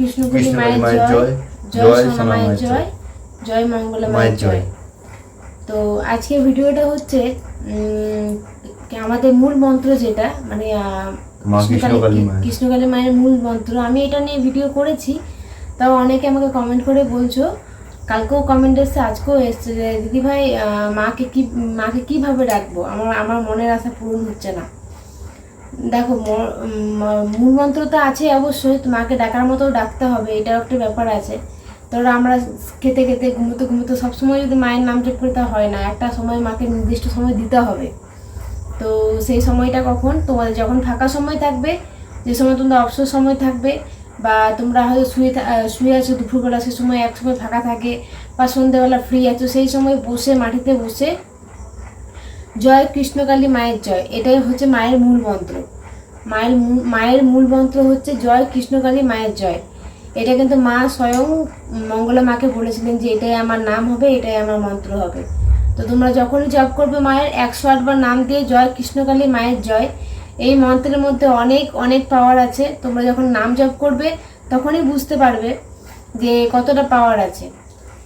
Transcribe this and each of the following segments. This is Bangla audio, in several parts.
কৃষ্ণগুলি মায়ের জয় জয়, সোনা মায়ের জয় জয়। মঙ্গলা মায়ের জয়। তো আজকে ভিডিওটা হচ্ছে আমাদের মূল মন্ত্র যেটা মানে কৃষ্ণকালী মায়ের। মূল মন্ত্র। আমি এটা নিয়ে ভিডিও করেছি তাও অনেকে আমাকে কমেন্ট করে বলছো। কালকেও কমেন্ট এসছে আজকেও এসছে যে দিদি ভাই মাকে কি মাকে কীভাবে ডাকবো আমার আমার মনের আশা পূরণ হচ্ছে না। দেখো মূল মন্ত্র তো আছে অবশ্যই তো মাকে ডাকার মতো ডাকতে হবে, এটাও একটা ব্যাপার আছে। ধরো আমরা খেতে খেতে, ঘুমোতে ঘুমোতে সবসময় যদি মায়ের নাম জপ করতে হয় না, একটা সময় মাকে নির্দিষ্ট সময় দিতে হবে। তো সেই সময়টা কখন? তোমাদের যখন ফাঁকা সময় থাকবে, যে সময় তোমাদের অবসর সময় থাকবে, বা তোমরা হয়তো শুয়ে শুয়ে আছো দুপুরবেলা, সে সময় এক সময় ফাঁকা থাকে, বা সন্ধ্যেবেলা ফ্রি আছো, সেই সময় বসে, মাটিতে বসে জয় কৃষ্ণকালী মায়ের জয়, এটাই হচ্ছে মায়ের মূল মন্ত্র। মায়ের মায়ের মূল মন্ত্র হচ্ছে জয় কৃষ্ণকালী মায়ের জয়। এটা কিন্তু মা স্বয়ং মঙ্গলা মাকে বলেছিলেন যে এটাই আমার নাম হবে, এটাই আমার মন্ত্র হবে। তো তোমরা যখনই জপ করবে মায়ের একশো আটবার নাম দিয়ে জয় কৃষ্ণকালী মায়ের জয়, এই মন্ত্রের মধ্যে অনেক অনেক পাওয়ার আছে। তোমরা যখন নাম জপ করবে, তখনই বুঝতে পারবে যে কতটা পাওয়ার আছে।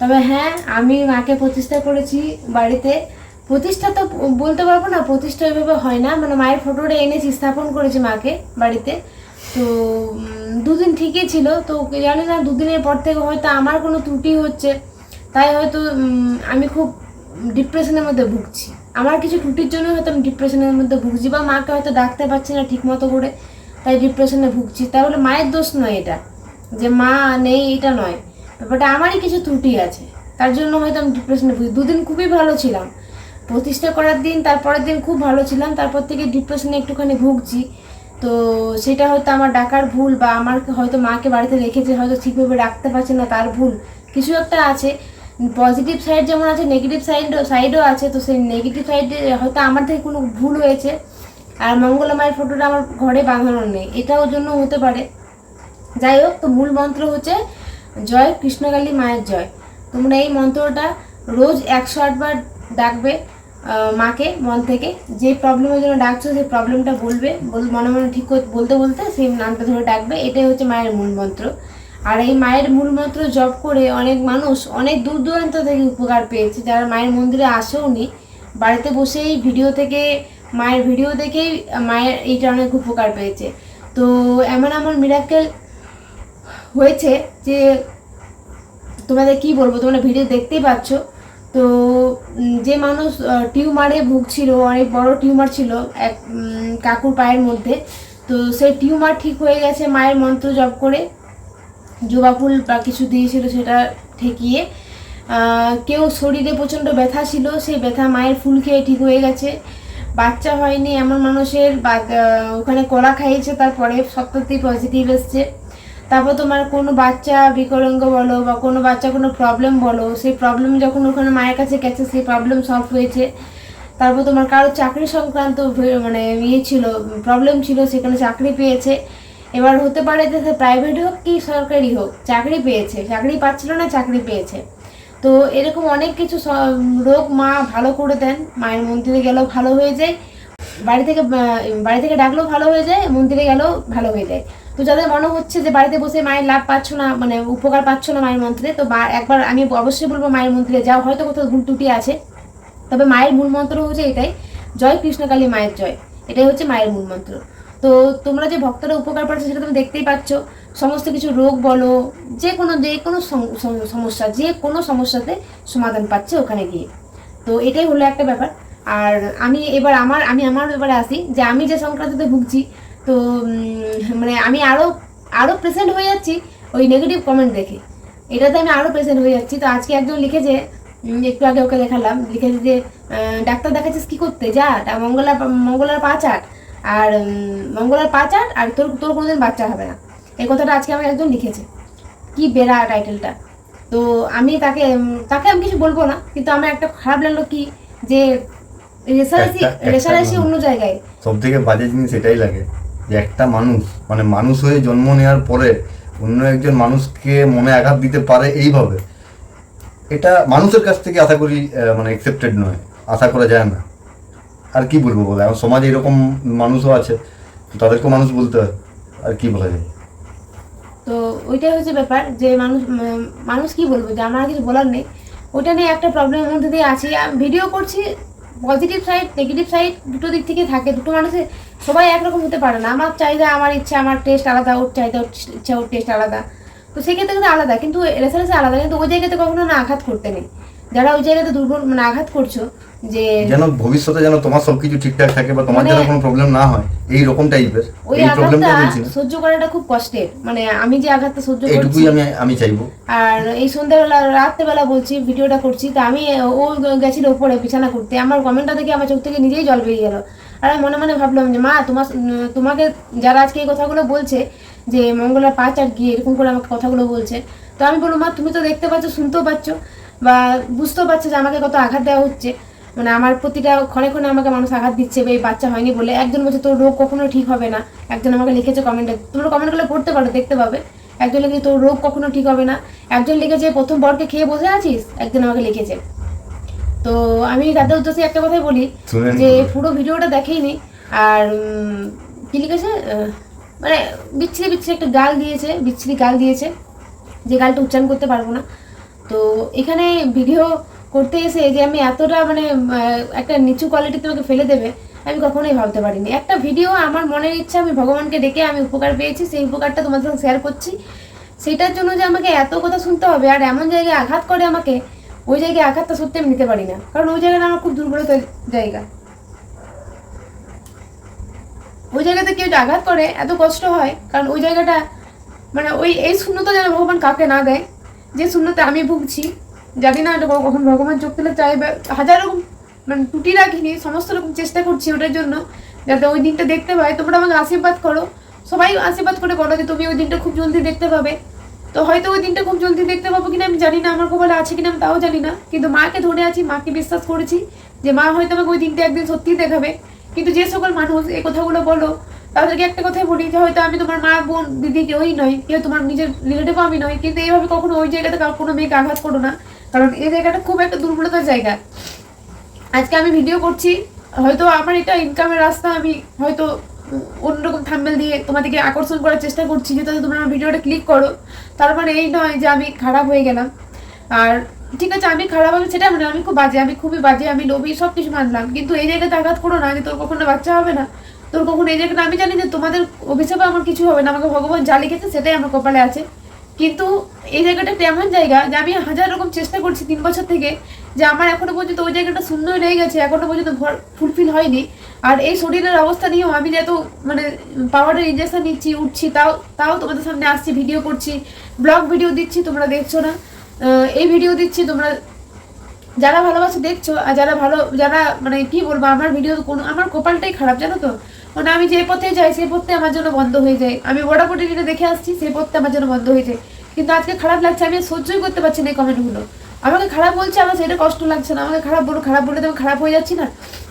তবে হ্যাঁ আমি মাকে প্রতিষ্ঠা করেছি বাড়িতে প্রতিষ্ঠা তো বলতে পারব না, প্রতিষ্ঠা ওইভাবে হয় না। মানে মায়ের ফটোটা এনেছি, স্থাপন করেছি মাকে বাড়িতে। তো দুদিন ঠিকই ছিল। তো জানি না, দুদিনের পর থেকে হয়তো আমার কোনো ত্রুটি হচ্ছে। তাই হয়তো আমি খুব ডিপ্রেশনের মধ্যে ভুগছি। আমার কিছু ত্রুটির জন্য হয়তো আমি ডিপ্রেশনের মধ্যে ভুগছি বা মাকে হয়তো ডাকতে পারছি না ঠিক মতো করে, তাই ডিপ্রেশনে ভুগছি। তাহলে মায়ের দোষ নয় এটা, যে মা নেই এটা নয়। ব্যাপারটা আমারই কিছু ত্রুটি আছে। তার জন্য হয়তো আমি ডিপ্রেশনে ভুগি দুদিন খুবই ভালো ছিলাম। প্রতিষ্ঠা করার দিন তারপরের দিন খুব ভালো ছিলাম। তারপর থেকে ডিপ্রেশনে একটুখানি ভুগছি। তো সেটা হয়তো আমার ডাকার ভুল বা আমার হয়তো মাকে বাড়িতে রেখেছে, হয়তো ঠিকভাবে রাখতে পারছে না, তার ভুল। কিছু একটা আছে। পজিটিভ সাইড যেমন আছে নেগেটিভ সাইড সাইডও আছে। তো সেই নেগেটিভ সাইডে হয়তো আমার থেকে কোনো ভুল হয়েছে। আর মঙ্গলা মায়ের ফটোটা আমার ঘরে বাঁধানো নেই। এটাও জন্য হতে পারে। যাই হোক, তো মূল মন্ত্র হচ্ছে, জয় কৃষ্ণকালী মায়ের জয়। তোমরা এই মন্ত্রটা রোজ একশো আটবার ডাকবে। মাকে, মন থেকে। যে প্রবলেমের জন্য ডাকছো, সেই প্রবলেমটা বলবে। বল- মনে মনে ঠিক বলতে বলতে সেই নামটা ধরে ডাকবে। এটাই হচ্ছে মায়ের মূল মন্ত্র। আর এই মায়ের মূল মন্ত্র জপ করে অনেক মানুষ অনেক দূর দূরান্ত থেকে উপকার পেয়েছে। যারা মায়ের মন্দিরে আসেও নি বাড়িতে বসেই ভিডিও থেকে, মায়ের ভিডিও দেখেই মায়ের এইটা অনেক উপকার পেয়েছে। তো এমন এমন মিরাকেল হয়েছে যে তোমাদের কি বলব? তোমরা ভিডিও দেখতেই পাচ্ছ। তো যে মানুষ টিউমারে ভুগছিল, অনেক বড় টিউমার ছিল, এক কাকুর পায়ের মধ্যে, তো সেই টিউমার ঠিক হয়ে গেছে, মায়ের মন্ত্র জপ করে জবা ফুল বা কিছু দিয়েছিল সেটা ঠেকিয়ে কেউ শরীরে প্রচণ্ড ব্যথা ছিল, সেই ব্যথা মায়ের ফুল খেয়ে ঠিক হয়ে গেছে। বাচ্চা হয়নি, এমন মানুষের ওখানে কলা খাইয়েছে, তারপরে সত্যতেই পজিটিভ এসছে। তারপর তোমার কোনো বাচ্চা বিকলাঙ্গ বলো বা কোনো বাচ্চা কোনো প্রবলেম বলো, সেই প্রবলেম যখন ওখানে মায়ের কাছে গেছে, সেই প্রবলেম সলভ হয়েছে। তারপর তোমার কারও চাকরি সংক্রান্ত মানে ইয়ে ছিল প্রবলেম ছিল, সেখানে চাকরি পেয়েছে। এবার হতে পারে যে প্রাইভেট হোক কি সরকারি হোক, চাকরি পেয়েছে, চাকরি পাচ্ছিল না, চাকরি পেয়েছে। তো এরকম অনেক কিছু রোগ মা ভালো করে দেন, মায়ের মন্দিরে গেলেও ভালো হয়ে যায়। বাড়ি থেকে বাড়ি থেকে ডাকলেও ভালো হয়ে যায়, মন্দিরে গেলেও ভালো হয়ে যায়। তো যাদের মনে হচ্ছে যে বাড়িতে বসে মায়ের লাভ পাচ্ছ না মানে উপকার পাচ্ছ না মায়ের মন্ত্রে, তো একবার আমি অবশ্যই বলব মায়ের মন্দিরে যাও, হয়তো কোথাও ভুল ত্রুটি আছে। তবে মায়ের মূল মন্ত্র হচ্ছে এটাই, জয় কৃষ্ণকালী মায়ের জয়। এটাই হচ্ছে মায়ের মূল মন্ত্র। তো তোমরা যে ভক্তরা উপকার পাচ্ছ সেটা তুমি দেখতেই পাচ্ছ। সমস্ত কিছু রোগ বলো, যে কোনো যে কোনো সম- সম- সমস্যা, যে কোনো সমস্যাতে সমাধান পাচ্ছে ওখানে গিয়ে। তো এটাই হলো একটা ব্যাপার। আর আমি এবার আমার, আমি আমার ব্যাপারে আসি যে আমি যে সংক্রান্ততে ভুগছি, তো মানে আমি আরও আরও প্রেসেন্ট হয়ে যাচ্ছি ওই নেগেটিভ কমেন্ট দেখে। এটাতে আমি আরও প্রেজেন্ট হয়ে যাচ্ছি। তো আজকে একজন লিখেছে একটু আগে ওকে দেখালাম, লিখেছে যে ডাক্তার দেখাচ্ছিস কি করতে? যা, তা মঙ্গলা, মঙ্গলার পা চাট। আর মঙ্গলার পা চাট আর তোর তোর কোনোদিন বাচ্চা হবে না। এই কথাটা আজকে আমাকে একজন লিখেছে। কি বেড়া টাইটেলটা। তো আমি তাকে তাকে আমি কিছু বলব না, কিন্তু আমার একটা খারাপ লাগল কি যে রেশারেশি অন্য জায়গায়। সব থেকে বাজে জিনিস এটাই লাগে যে একটা মানুষ মানে মানুষ হয়ে জন্ম নেওয়ার পরে অন্য একজন মানুষকে মনে আঘাত দিতে পারে এইভাবে। এটা মানুষের কাছ থেকে আশা করি মানে অ্যাকসেপ্টেড নয়। আশা করা যায় না। আর কি বলব বলে? এখন সমাজে এরকম মানুষও আছে তাদেরকেও মানুষ বলতে হয়। আর কি বলা যায়? তো ওইটাই হচ্ছে ব্যাপার যে মানুষ মানুষ কি বলব? যে আমার কিছু বলার নেই। ওইটা নিয়ে একটা প্রবলেমের মধ্যে দিয়ে আছি। ভিডিও করছি পজিটিভ সাইড নেগেটিভ সাইড দুটো দিক থেকে থাকে। দুটো মানুষের সবাই একরকম হতে পারে না। আমার চাহিদা, আমার ইচ্ছা, আমার টেস্ট আলাদা, ওর চাহিদা, ওর ইচ্ছা, ওর টেস্ট আলাদা। তো সেক্ষেত্রে কিন্তু আলাদা। কিন্তু রেসারেসে আলাদা। কিন্তু ওই জায়গাতে কখনো না আঘাত করতে নেই। যারা ওই জায়গাতে দুর্বল মানে আঘাত করছ যে যেন ভবিষ্যতে যেন তোমার সবকিছু ঠিকঠাক থাকে বা তোমার যেন মানে- কোনো প্রবলেম না হয় এই রকম টাইপের ওই প্রবলেমটা বলছি সহ্য করাটা খুব কষ্টের মানে আমি যে আঘাতটা সহ্য করছি এইটুকুই আমি আমি চাইব। আর এই সন্ধ্যাবেলা রাত্রেবেলা বলছি ভিডিওটা করছি তা আমি ও গেছিল ওপরে বিছানা করতে আমার কমেন্টটা দেখে আমার চোখ থেকে নিজেই জল বেরিয়ে গেল। আর আমি মনে মনে ভাবলাম যে মা তোমার তোমাকে যারা আজকে এই কথাগুলো বলছে যে মঙ্গলার পাঁচ আর গিয়ে এরকম করে আমাকে কথাগুলো বলছে তো আমি বলব মা তুমি তো দেখতে পাচ্ছ শুনতেও পাচ্ছ। বা বুঝতেও পারছ যে আমাকে কত আঘাত দেওয়া হচ্ছে। মানে আমার প্রতিটা ক্ষণে ক্ষণে আমাকে মানুষ আঘাত দিচ্ছে বা এই বাচ্চা হয়নি বলে। একজন বলছে তোর রোগ কখনো ঠিক হবে না? একজন আমাকে লিখেছে কমেন্টে তোমরা কমেন্টগুলো পড়তে পারো দেখতে পাবে। একজন লিখেছে তোর রোগ কখনো ঠিক হবে না? একজন লিখেছে প্রথম বরকে খেয়ে বসে আছিস? একজন আমাকে লিখেছে। তো আমি তাদের উদ্দেশ্যে একটা কথাই বলি যে পুরো ভিডিওটা দেখেইনি। আর কি লিখেছে? মানে বিচ্ছিরি বিচ্ছিরি একটা গাল দিয়েছে বিচ্ছিরি গাল দিয়েছে। যে গালটা উচ্চারণ করতে পারব না। তো এখানে ভিডিও করতে এসে যে আমি এতটা মানে একটা নিচু কোয়ালিটি তোমাকে ফেলে দেবে, আমি কখনোই ভাবতে পারিনি। একটা ভিডিও আমার মনের ইচ্ছা, আমি ভগবানকে ডেকে আমি উপকার পেয়েছি, সেই উপকারটা তোমাদের সঙ্গে শেয়ার করছি। সেটার জন্য যে আমাকে এত কথা শুনতে হবে, আর এমন জায়গায় আঘাত করে আমাকে, ওই জায়গায় আঘাতটা সত্যি আমি নিতে পারি না কারণ ওই জায়গাটা আমার খুব দুর্বলতার জায়গা। ওই জায়গাতে কেউ আঘাত করে, এত কষ্ট হয়, কারণ ওই জায়গাটা মানে ওই, এই শূন্যতা যেন ভগবান কাকে না দেয় যে শূন্যতে আমি ভুগছি, জানি না এটা কখন ভগবান চোখ তুলে চাইবে। হাজার রকম মানে টুটি রাখিনি, সমস্ত রকম চেষ্টা করছি ওটার জন্য, যাতে ওই দিনটা দেখতে পাই। তোমরা আমাকে আশীর্বাদ করো। সবাই আশীর্বাদ করে বলো যে তুমি ওই দিনটা খুব জলদি দেখতে পাবে। তো হয়তো ওই দিনটা খুব জলদি দেখতে পাবো কিনা আমি জানি না, আমার কপালে আছে কিনা আমি তাও জানি না। কিন্তু মাকে ধরে আছি, মাকে বিশ্বাস করেছি যে মা হয়তো আমাকে ওই দিনটা একদিন সত্যিই দেখাবে। কিন্তু যে সকল মানুষ এই কথাগুলো বলো তাদেরকে একটা কথাই বলি যে হয়তো আমি তোমার মা, বোন দিদি কেউই নয় কেউ তোমার নিজের রিলেটিভ আমি নয় কিন্তু এইভাবে কখনো ওই জায়গাতে কোনো মেয়েকে আঘাত করো না। কারণ এই জায়গাটা খুব একটা দুর্বলতার জায়গা। আজকে আমি ভিডিও করছি, হয়তো আমার এটা ইনকামের রাস্তা, আমি হয়তো অন্যরকম থাম্বেল দিয়ে তোমাদেরকে আকর্ষণ করার চেষ্টা করছি যাতে তোমরা আমার ভিডিওটা ক্লিক করো। তার মানে এই নয় যে আমি খারাপ হয়ে গেলাম। আর ঠিক আছে, আমি খারাপ আমি সেটা মানে আমি খুব বাজে, আমি খুবই বাজে, আমি লোভী সব কিছু মানলাম। কিন্তু এই জায়গাতে আঘাত করো না যে তোর কখনো বাচ্চা হবে না। তোর কখনো এই জায়গাটা, আমি জানি যে তোমাদের অভিশাপে আমার কিছু হবে না, আমাকে ভগবান যা লিখেছে সেটাই আমার কপালে আছে। কিন্তু এই জায়গাটা এমন জায়গা যে আমি হাজার রকম চেষ্টা করছি তিন বছর থেকে যে আমার এখনও পর্যন্ত ওই জায়গাটা শূন্য রয়ে গেছে, এখনও পর্যন্ত ফুলফিল হয়নি। আর এই শরীরের অবস্থা নিয়েও আমি যেহেতু মানে পাওয়ারের ইঞ্জেকশন নিচ্ছি, উঠছি, তাও তাও তোমাদের সামনে আসছি ভিডিও করছি ব্লগ ভিডিও দিচ্ছি, তোমরা দেখছ না। এই ভিডিও দিচ্ছি, তোমরা যারা ভালোবাসে দেখছ, আর যারা ভালো, যারা মানে কি বলব, আমার ভিডিও কোনো, আমার কপালটাই খারাপ, জানো তো? মানে আমি যে পথে যাই, সেই পথে আমার জন্য বন্ধ হয়ে যায়। আমি বড়াপটি যেটা দেখে আসছি, সেই পথে আমার জন্য বন্ধ হয়ে যায়। কিন্তু আজকে খারাপ লাগছে, আমি সহ্যই করতে পারছি না এই কমেন্টগুলো আমাকে খারাপ বলছে, আমার সেটা কষ্ট লাগছে না। আমাকে খারাপ বলো, খারাপ বলে তো আমি খারাপ হয়ে যাচ্ছি না।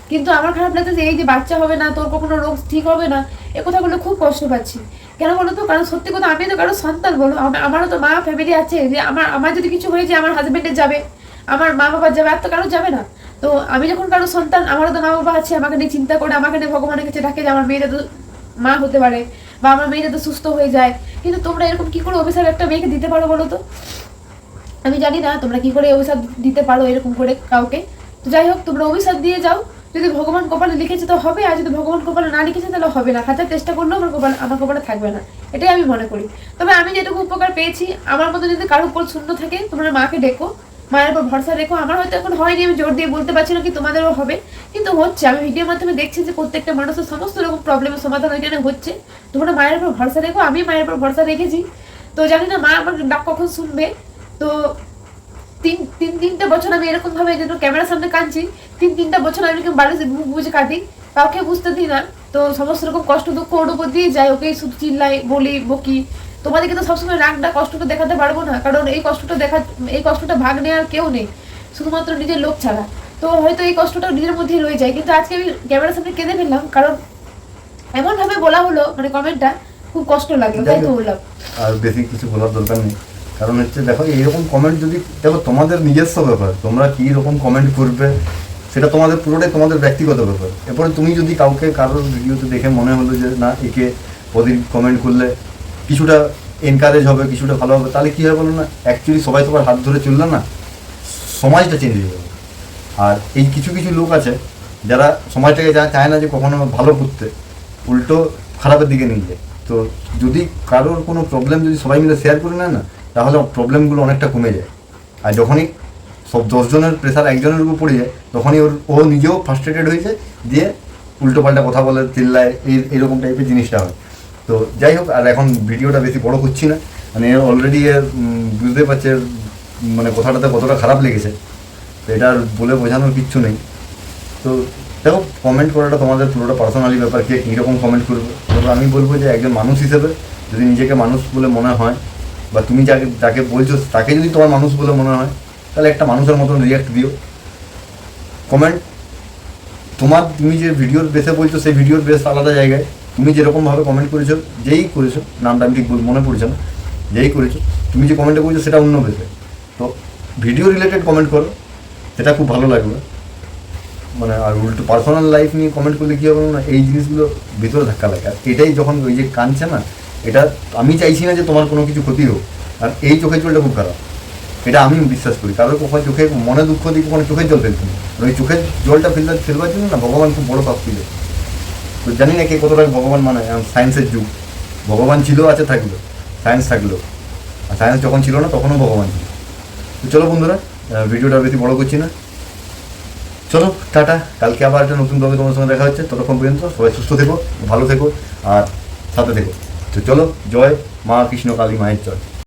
কিন্তু আমার খারাপ লাগছে যে এই যে বাচ্চা হবে না, তোর কখনো রোগ ঠিক হবে না, এ কথাগুলো খুব কষ্ট পাচ্ছি। কেন বলো তো? কারণ সত্যি কথা, আমি তো কারও সন্তান বলো আমার- আমারও তো মা ফ্যামিলি আছে, যে আমার আমার যদি কিছু হয়ে যায়, আমার হাজবেন্ডের যাবে। আমার মা বাবা যাবে, আর তো কারও যাবে না। তো আমি যখন কারও সন্তান, আমারও তো মা বাবা আছে, আমাকে নিয়ে চিন্তা করে, আমাকে নিয়ে ভগবানের কাছে ডাকে যে আমার মেয়েটা তো মা হতে পারে, বা আমার মেয়েটা তো সুস্থ হয়ে যায়। কিন্তু তোমরা এরকম কি করে অভিশাপ একটা মেয়েকে দিতে পারো বলো তো? আমি জানি না তোমরা কি করে অভিশাপ দিতে পারো এরকম করে কাউকে। তো যাই হোক, তোমরা অভিশাপ দিয়ে যাও। যদি ভগবান কপালে লিখেছে তো হবে, আর যদি ভগবান কপালে না লিখেছে তাহলে হবে না। হাজার চেষ্টা করলেও আমার কপাল, আমার কপালে থাকবে না। এটাই আমি মনে করি। তবে আমি যেটুকু উপকার পেয়েছি, আমার মতো যদি কারোর উপর শূন্য থাকে, তোমরা মাকে ডেকো। মায়ের উপর ভরসা রেখো। আমার হয়তো এখন হয়নি, আমি জোর দিয়ে বলতে পারছি না কি তোমাদেরও হবে। কিন্তু হচ্ছে, আমি ভিডিওর মাধ্যমে দেখছি যে প্রত্যেকটা মানুষের সমস্ত রকম প্রবলেমের সমাধান ওইখানে হচ্ছে। তোমরা মায়ের উপর ভরসা রেখো, আমি মায়ের উপর ভরসা রেখেছি। তো জানি না মা আমার ডাক কখন শুনবে। তো তিন তিন, তিনটা বছর আমি এরকম ভাবে যেন ক্যামেরার সামনে কাঁদছি। তিন, তিনটা বছর আমি এরকম বাড়িতে মুখ বুঝে কাঁদি। কাউকে বুঝতে দিই না। তো সমস্ত রকম কষ্ট দুঃখ ওর উপর দিয়ে যায় ওকে শুধু চিল্লাই, বলি, বকি। তোমাদেরকে তো সবসময় রাগটা কষ্টটা দেখাতে পারব না। কারণ এই কষ্টটা দেখা এই কষ্টটা ভাগ নেওয়ার কেউ নেই। শুধুমাত্র নিজের লোক ছাড়া। তো হয়তো এই কষ্টটা নিজের মধ্যেই রয়ে যায়। কিন্তু আজকে আমি ক্যামেরার সামনে কেঁদে ফেললাম। কারণ এমন ভাবে বলা হলো মানে কমেন্টটা খুব কষ্ট লাগল তাই তো বললাম। আর বেশি কিছু বলার দরকার নেই। কারণ হচ্ছে দেখো এইরকম কমেন্ট যদি দেখো তোমাদের নিজস্ব ব্যাপার। তোমরা কী রকম কমেন্ট করবে সেটা তোমাদের পুরোটাই তোমাদের ব্যক্তিগত ব্যাপার। এরপরে তুমি যদি কাউকে কারোর ভিডিওতে দেখে মনে হলো যে না একে প্রতিদিন কমেন্ট করলে কিছুটা এনকারেজ হবে, কিছুটা ভালো হবে, তাহলে কী হবে বলো না অ্যাকচুয়ালি সবাই সবার হাত ধরে চললে না, সমাজটা চেঞ্জ হয়ে যাবে। আর এই কিছু কিছু লোক আছে, যারা সমাজটাকে যা চায় না যে কখনো ভালো করতে, উল্টো খারাপের দিকে নিয়ে যায়। তো যদি কারোর কোনো প্রবলেম যদি সবাই মিলে শেয়ার করে নেয় না, তাহলে প্রবলেমগুলো অনেকটা কমে যায়। আর যখনই সব দশজনের প্রেশার একজনের উপর পড়ে যায়, তখনই ওর, ও নিজেও ফার্স্ট্রেটেড হয়ে যায় দিয়ে উল্টো পাল্টা কথা বলে, চিল্লায়, এই এইরকম টাইপের জিনিসটা হয়। তো যাই হোক, আর এখন ভিডিওটা বেশি বড় করছি না। মানে অলরেডি বুঝতে পারছে মানে কথাটাতে কতটা খারাপ লেগেছে। তো এটা বলে বোঝানোর কিচ্ছু নেই। তো দেখো কমেন্ট করাটা তোমাদের পুরোটা পার্সোনালি ব্যাপার, কে কীরকম কমেন্ট করবে। তবে আমি বলব যে একজন মানুষ হিসেবে যদি নিজেকে মানুষ বলে মনে হয়, বা তুমি যাকে যাকে বলছো, তাকে যদি তোমার মানুষ বলে মনে হয়, তাহলে একটা মানুষের মতন রিয়াক্ট দিও। কমেন্ট তোমার, তুমি যে ভিডিওর বেসে বলছো, সেই ভিডিওর বেস আলাদা জায়গায়। তুমি যেরকমভাবে কমেন্ট করেছ, যেই করেছ, নামটা আমি ঠিক মনে পড়ছে না, যেই করেছ, তুমি যে কমেন্টটা করেছ সেটা অন্য বেসে তো ভিডিও রিলেটেড কমেন্ট করো, সেটা খুব ভালো লাগবে। মানে আর উল্টো পার্সোনাল লাইফ নিয়ে কমেন্ট করলে কী হবে না এই জিনিসগুলো ভিতরে ধাক্কা লাগে। আর এটাই যখন ওই যে কাঁদছে না, এটা আমি চাইছি না যে তোমার কোনো কিছু ক্ষতি হোক। আর এই চোখের জলটা খুব খারাপ। এটা আমি বিশ্বাস করি। কারোর কখনো চোখে মনে দুঃখ দিয়ে কখনো চোখের জল ফেলতে না ওই চোখের জলটা ফেলতে ফেলবার জন্য না, ভগবান খুব বড় পাপ দিলে তো জানি না কে কতটা ভগবান মানে সায়েন্সের যুগ। ভগবান ছিল, আছে, থাকল। সায়েন্স থাকল। আর সায়েন্স যখন ছিল না, তখনও ভগবান ছিল। তো চলো বন্ধুরা ভিডিওটা বেশি বড় করছি না। চলো, টাটা। কালকে আবার একটা নতুন ব্লগে তোমার সঙ্গে দেখা হচ্ছে। ততক্ষণ পর্যন্ত সবাই সুস্থ থেকো, ভালো থেকো, আর সাথে থেকো। তো চলো, জয় মা কৃষ্ণ কালী মায়ের জয়